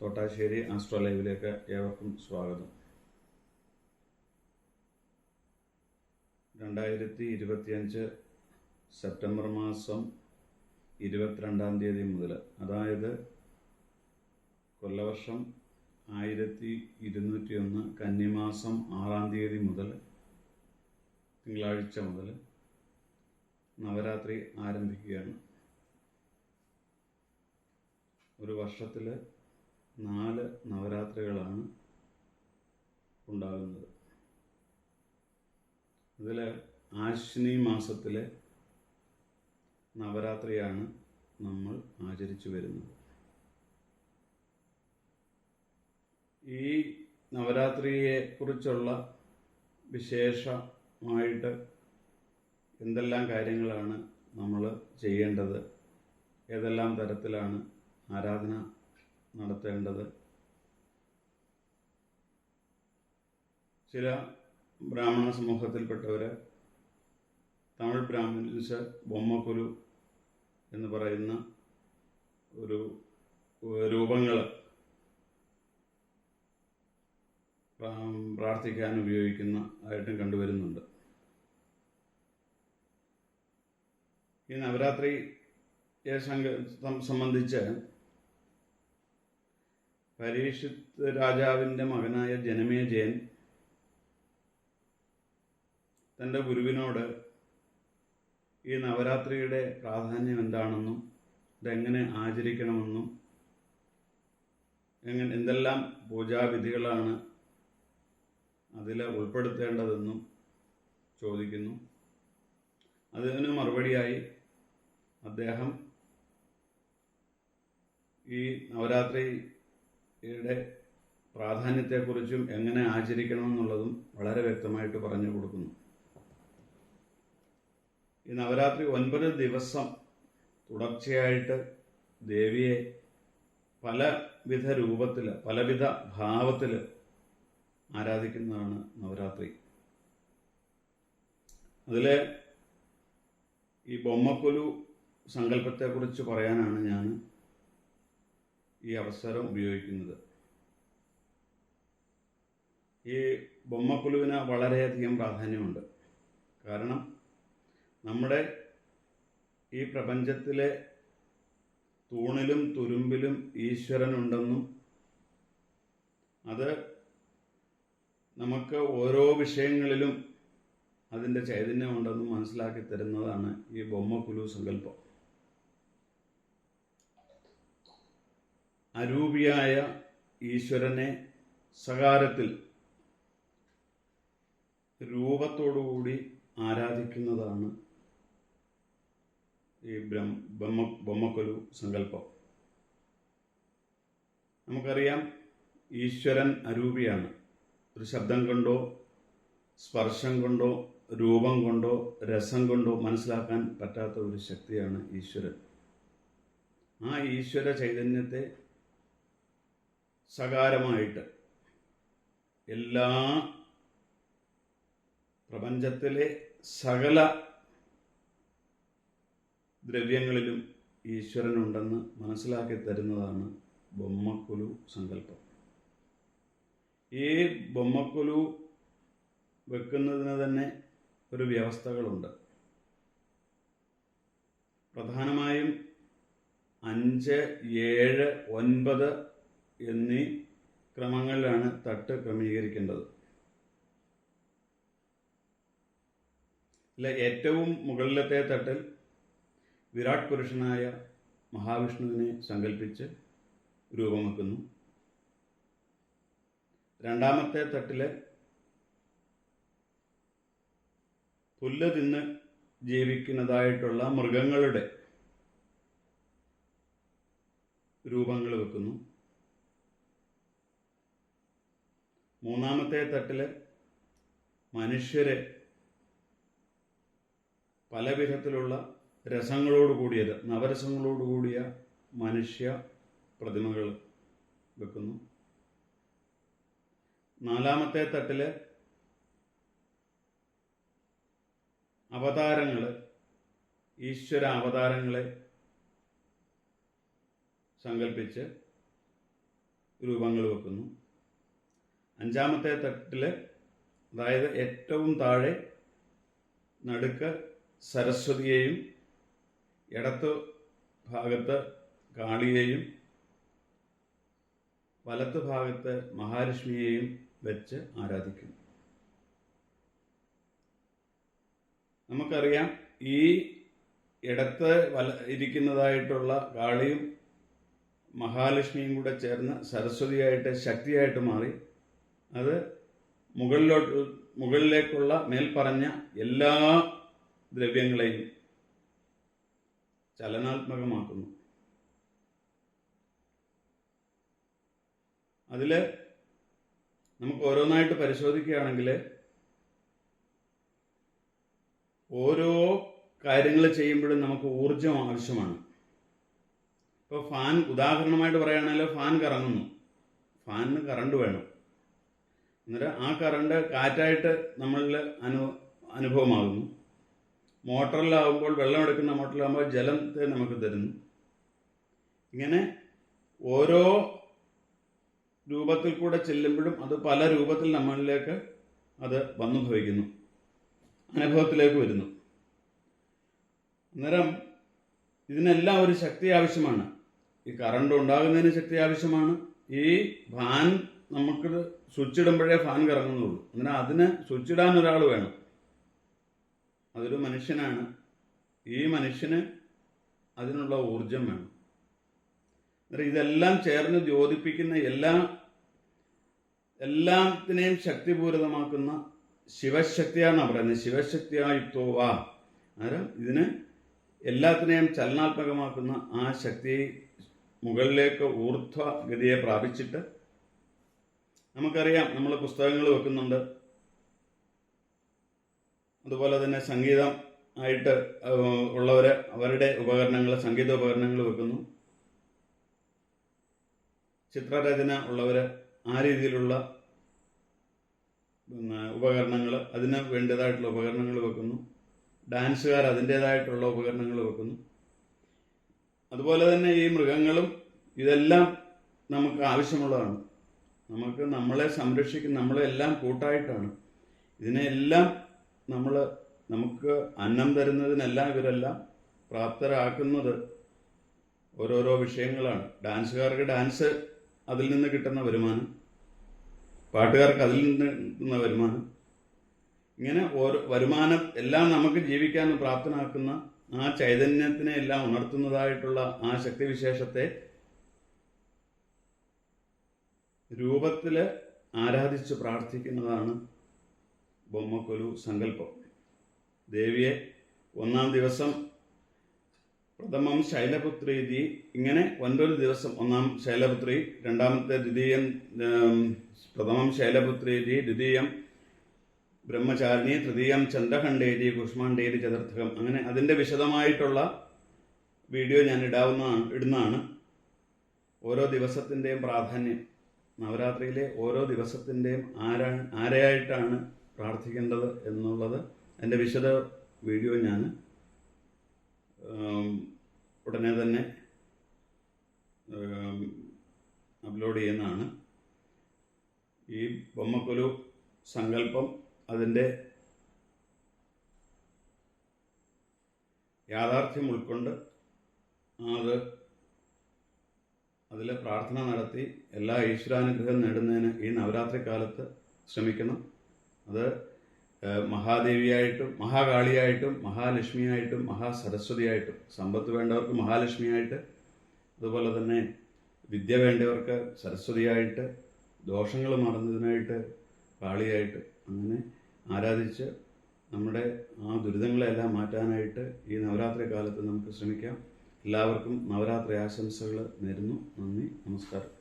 തോട്ടാശ്ശേരി astro ലൈവിലേക്ക് ഏവർക്കും സ്വാഗതം. രണ്ടായിരത്തി ഇരുപത്തിയഞ്ച് സെപ്റ്റംബർ മാസം ഇരുപത്തിരണ്ടാം തീയതി മുതൽ അതായത് കൊല്ലവർഷം ആയിരത്തി ഇരുന്നൂറ്റി ഒന്ന് കന്നിമാസം ആറാം തീയതി മുതൽ തിങ്കളാഴ്ച മുതൽ നവരാത്രി ആരംഭിക്കുകയാണ്. ഒരു വർഷത്തിൽ നാല് നവരാത്രികളാണ് ഉണ്ടാകുന്നത്. ഇതിൽ ആശ്വിനി മാസത്തിലെ നവരാത്രിയാണ് നമ്മൾ ആചരിച്ചു വരുന്നത്. ഈ നവരാത്രിയെ കുറിച്ചുള്ള വിശേഷമായിട്ട് എന്തെല്ലാം കാര്യങ്ങളാണ് നമ്മൾ ചെയ്യേണ്ടത്? ഏതെല്ലാം തരത്തിലാണ് ആരാധന നടത്തേണ്ടത്. ചില ബ്രാഹ്മണ സമൂഹത്തിൽപ്പെട്ടവർ തമിഴ് ബ്രാഹ്മിൻസ് ബൊമ്മക്കുരു എന്ന് പറയുന്ന ഒരു രൂപങ്ങൾ പ്രാർത്ഥിക്കാൻ ഉപയോഗിക്കുന്ന ആയിട്ടും കണ്ടുവരുന്നുണ്ട്. ഈ നവരാത്രിയെ സംബന്ധിച്ച് പരീക്ഷിത് രാജാവിന്റെ മകനായ ജനമേജയൻ തന്റെ ഗുരുവിനോട് ഈ നവരാത്രിയുടെ പ്രാധാന്യം എന്താണെന്നും ഇതെങ്ങനെ ആചരിക്കണമെന്നും എങ്ങനെ എന്തെല്ലാം പൂജാവിധികളാണ് അതിൽ ഉൾപ്പെടുത്തേണ്ടതെന്നും ചോദിക്കുന്നു. അതിന് മറുപടിയായി അദ്ദേഹം ഈ നവരാത്രിയുടെ പ്രാധാന്യത്തെക്കുറിച്ചും എങ്ങനെ ആചരിക്കണം എന്നുള്ളതും വളരെ വ്യക്തമായിട്ട് പറഞ്ഞു കൊടുക്കുന്നു. ഈ നവരാത്രി ഒൻപത് ദിവസം തുടർച്ചയായിട്ട് ദേവിയെ പലവിധ രൂപത്തിൽ പലവിധ ഭാവത്തിൽ ആരാധിക്കുന്നതാണ് നവരാത്രി. അതിൽ ഈ ബൊമ്മക്കൊലു സങ്കല്പത്തെക്കുറിച്ച് പറയാനാണ് ഞാൻ ഈ അവസരം ഉപയോഗിക്കുന്നത്. ഈ ബൊമ്മക്കുലുവിന് വളരെയധികം പ്രാധാന്യമുണ്ട്. കാരണം നമ്മുടെ ഈ പ്രപഞ്ചത്തിലെ തൂണിലും തുരുമ്പിലും ഈശ്വരനുണ്ടെന്നും അത് നമുക്ക് ഓരോ വിഷയങ്ങളിലും അതിന്റെ ചൈതന്യമുണ്ടെന്നും മനസ്സിലാക്കി തരുന്നതാണ് ഈ ബൊമ്മക്കുലു സങ്കല്പം. അരൂപിയായ ഈശ്വരനെ സകാരത്തിൽ രൂപത്തോടുകൂടി ആരാധിക്കുന്നതാണ് ഈ ബ്രഹ്മ ബൊമ്മ ബൊമ്മക്കൊലു സങ്കല്പം. നമുക്കറിയാം ഈശ്വരൻ അരൂപിയാണ്. ഒരു ശബ്ദം കൊണ്ടോ സ്പർശം കൊണ്ടോ രൂപം കൊണ്ടോ രസം കൊണ്ടോ മനസ്സിലാക്കാൻ പറ്റാത്ത ഒരു ശക്തിയാണ് ഈശ്വരൻ. ആ ഈശ്വര ചൈതന്യത്തെ സകാരമായിട്ട് എല്ലാ പ്രപഞ്ചത്തിലെ സകല ദ്രവ്യങ്ങളിലും ഈശ്വരനുണ്ടെന്ന് മനസ്സിലാക്കി തരുന്നതാണ് ബൊമ്മക്കുലു സങ്കല്പം. ഈ ബൊമ്മക്കുലു വെക്കുന്നതിന് തന്നെ ഒരു വ്യവസ്ഥകളുണ്ട്. പ്രധാനമായും അഞ്ച് ഏഴ് ഒൻപത് എന്നീ ക്രമങ്ങളിലാണ് തട്ട് ക്രമീകരിക്കേണ്ടത്. അല്ല ഏറ്റവും മുകളിലത്തെ തട്ടിൽ വിരാട് പുരുഷനായ മഹാവിഷ്ണുവിനെ സങ്കല്പിച്ച് രൂപം വെക്കുന്നു രണ്ടാമത്തെ തട്ടിലെ പുല്ല് തിന്ന് ജീവിക്കുന്നതായിട്ടുള്ള മൃഗങ്ങളുടെ രൂപങ്ങൾ വെക്കുന്നു. മൂന്നാമത്തെ തട്ടിൽ മനുഷ്യരെ പല വിധത്തിലുള്ള രസങ്ങളോട് കൂടിയത് നവരസങ്ങളോട് കൂടിയ മനുഷ്യ പ്രതിമകൾ വെക്കുന്നു. നാലാമത്തെ തട്ടിൽ അവതാരങ്ങൾ ഈശ്വര അവതാരങ്ങളെ സങ്കല്പിച്ച് രൂപങ്ങൾ വെക്കുന്നു. അഞ്ചാമത്തെ തട്ടിൽ അതായത് ഏറ്റവും താഴെ നടുക്ക് സരസ്വതിയെയും ഇടത്ത് ഭാഗത്ത് കാളിയെയും വലത്ത് ഭാഗത്ത് മഹാലക്ഷ്മിയെയും വെച്ച് ആരാധിക്കും. നമുക്കറിയാം ഈ ഇടത്ത് വല ഇരിക്കുന്നതായിട്ടുള്ള കാളിയും മഹാലക്ഷ്മിയും കൂടെ ചേർന്ന് സരസ്വതിയായിട്ട് ശക്തിയായിട്ട് മാറി. അത് മുകളിലോട്ട് മുകളിലേക്കുള്ള മേൽപ്പറഞ്ഞ എല്ലാ ദ്രവ്യങ്ങളെയും ചലനാത്മകമാക്കുന്നു. അതിൽ നമുക്ക് ഓരോന്നായിട്ട് പരിശോധിക്കുകയാണെങ്കിൽ ഓരോ കാര്യങ്ങൾ ചെയ്യുമ്പോഴും നമുക്ക് ഊർജം ആവശ്യമാണ്. ഇപ്പോൾ ഫാൻ ഉദാഹരണമായിട്ട് പറയുകയാണെങ്കിൽ ഫാൻ കറങ്ങുന്നു. ഫാനിന് കറണ്ട് വേണം. അന്നേരം ആ കറണ്ട് കാറ്റായിട്ട് നമ്മളിൽ അനു അനുഭവമാകുന്നു. മോട്ടറിലാവുമ്പോൾ വെള്ളം എടുക്കുന്ന മോട്ടറിലാകുമ്പോൾ ജലത്തെ നമുക്ക് തരുന്നു. ഇങ്ങനെ ഓരോ രൂപത്തിൽ കൂടെ ചെല്ലുമ്പോഴും അത് പല രൂപത്തിൽ നമ്മളിലേക്ക് അത് വന്നു ഭവിക്കുന്നു. അനുഭവത്തിലേക്ക് വരുന്നു. അന്നേരം ഇതിനെല്ലാം ഒരു ശക്തി ആവശ്യമാണ്. ഈ കറണ്ട് ഉണ്ടാകുന്നതിന് ശക്തി ആവശ്യമാണ്. ഈ ഭാൻ നമുക്ക് സ്വിച്ച് ഇടുമ്പോഴേ ഫാൻ കറങ്ങുന്നുള്ളൂ. അങ്ങനെ അതിന് സ്വിച്ച് ഇടാൻ ഒരാൾ വേണം. അതൊരു മനുഷ്യനാണ്. ഈ മനുഷ്യന് അതിനുള്ള ഊർജം വേണം. ഇതെല്ലാം ചേർന്ന് ജ്യോതിപ്പിക്കുന്ന എല്ലാ എല്ലാത്തിനെയും ശക്തിപൂരിതമാക്കുന്ന ശിവശക്തിയാണ് പറയുന്നത് ശിവശക്തിയായിത്തോ വാ അന്നേരം ഇതിന് എല്ലാത്തിനെയും ചലനാത്മകമാക്കുന്ന ആ ശക്തി മുകളിലേക്ക് ഊർധ്വഗതിയെ പ്രാപിച്ചിട്ട് നമുക്കറിയാം നമ്മൾ പുസ്തകങ്ങൾ വെക്കുന്നുണ്ട്. അതുപോലെ തന്നെ സംഗീതം ആയിട്ട് ഉള്ളവർ അവരുടെ ഉപകരണങ്ങൾ സംഗീത ഉപകരണങ്ങൾ വെക്കുന്നു. ചിത്രരചന ഉള്ളവർ ആ രീതിയിലുള്ള പിന്നെ ഉപകരണങ്ങൾ അതിന് വേണ്ടതായിട്ടുള്ള ഉപകരണങ്ങൾ വെക്കുന്നു. ഡാൻസുകാർ അതിന്റേതായിട്ടുള്ള ഉപകരണങ്ങൾ വെക്കുന്നു. അതുപോലെ തന്നെ ഈ മൃഗങ്ങളും ഇതെല്ലാം നമുക്ക് ആവശ്യമുള്ളതാണ്. നമുക്ക് നമ്മളെ സംരക്ഷിക്കുന്ന നമ്മളെല്ലാം കൂട്ടായിട്ടാണ്. ഇതിനെല്ലാം നമ്മൾ നമുക്ക് അന്നം തരുന്നതിനെല്ലാം ഇവരെല്ലാം പ്രാപ്തരാക്കുന്നത് ഓരോരോ വിഷയങ്ങളാണ്. ഡാൻസുകാർക്ക് ഡാൻസ് അതിൽ നിന്ന് കിട്ടുന്ന വരുമാനം. പാട്ടുകാർക്ക് അതിൽ നിന്ന് കിട്ടുന്ന വരുമാനം. ഇങ്ങനെ ഓരോ വരുമാനം എല്ലാം നമുക്ക് ജീവിക്കാൻ പ്രാപ്തനാക്കുന്ന ആ ചൈതന്യത്തിനെ എല്ലാം ഉണർത്തുന്നതായിട്ടുള്ള ആ ശക്തിവിശേഷത്തെ രൂപത്തിൽ ആരാധിച്ച് പ്രാർത്ഥിക്കുന്നതാണ് ബൊമ്മക്കൊലു സങ്കല്പം. ദേവിയെ ഒന്നാം ദിവസം പ്രഥമം ശൈലപുത്രീതി ഇങ്ങനെ ഒൻപത് ദിവസം ഒന്നാം ശൈലപുത്രി രണ്ടാമത്തെ ദ്വിതീയം പ്രഥമം പ്രഥമം ശൈലപുത്രീതി ദ്വിതീയം ബ്രഹ്മചാരിണി തൃതീയം ചന്ദ്രഖണ്ഡേരി കുഷ്മാണ്ഡേരി ചതുർത്ഥകം അങ്ങനെ അതിന്റെ വിശദമായിട്ടുള്ള വീഡിയോ ഞാൻ ഇടാവുന്നതാണ് ഇടുന്നതാണ് ഓരോ ദിവസത്തിന്റെയും പ്രാധാന്യം. നവരാത്രിയിലെ ഓരോ ദിവസത്തിന്റെയും ആരാ ആരെയായിട്ടാണ് പ്രാർത്ഥിക്കേണ്ടത് എന്നുള്ളത് എന്റെ വിശദ വീഡിയോ ഞാൻ ഉടനെ തന്നെ അപ്ലോഡ് ചെയ്യുന്നതാണ്. ഈ ബൊമ്മക്കൊലു സങ്കല്പം അതിന്റെ യാഥാർത്ഥ്യം ഉൾക്കൊണ്ട് അത് അതിൽ പ്രാർത്ഥന നടത്തി എല്ലാ ഈശ്വരാനുഗ്രഹം നേടുന്നതിന് ഈ നവരാത്രി കാലത്ത് ശ്രമിക്കണം. അത് മഹാദേവിയായിട്ടും മഹാകാളിയായിട്ടും മഹാലക്ഷ്മിയായിട്ടും മഹാസരസ്വതിയായിട്ടും സമ്പത്ത് വേണ്ടവർക്ക് മഹാലക്ഷ്മിയായിട്ട് അതുപോലെ തന്നെ വിദ്യ വേണ്ടവർക്ക് സരസ്വതിയായിട്ട് ദോഷങ്ങൾ മറന്നതിനായിട്ട് കാളിയായിട്ട് അങ്ങനെ ആരാധിച്ച് നമ്മുടെ ആ ദുരിതങ്ങളെല്ലാം മാറ്റാനായിട്ട് ഈ നവരാത്രി കാലത്ത് നമുക്ക് ശ്രമിക്കാം. എല്ലാവർക്കും നവരാത്രി ആശംസകൾ നേരുന്നു. നന്ദി. നമസ്കാരം.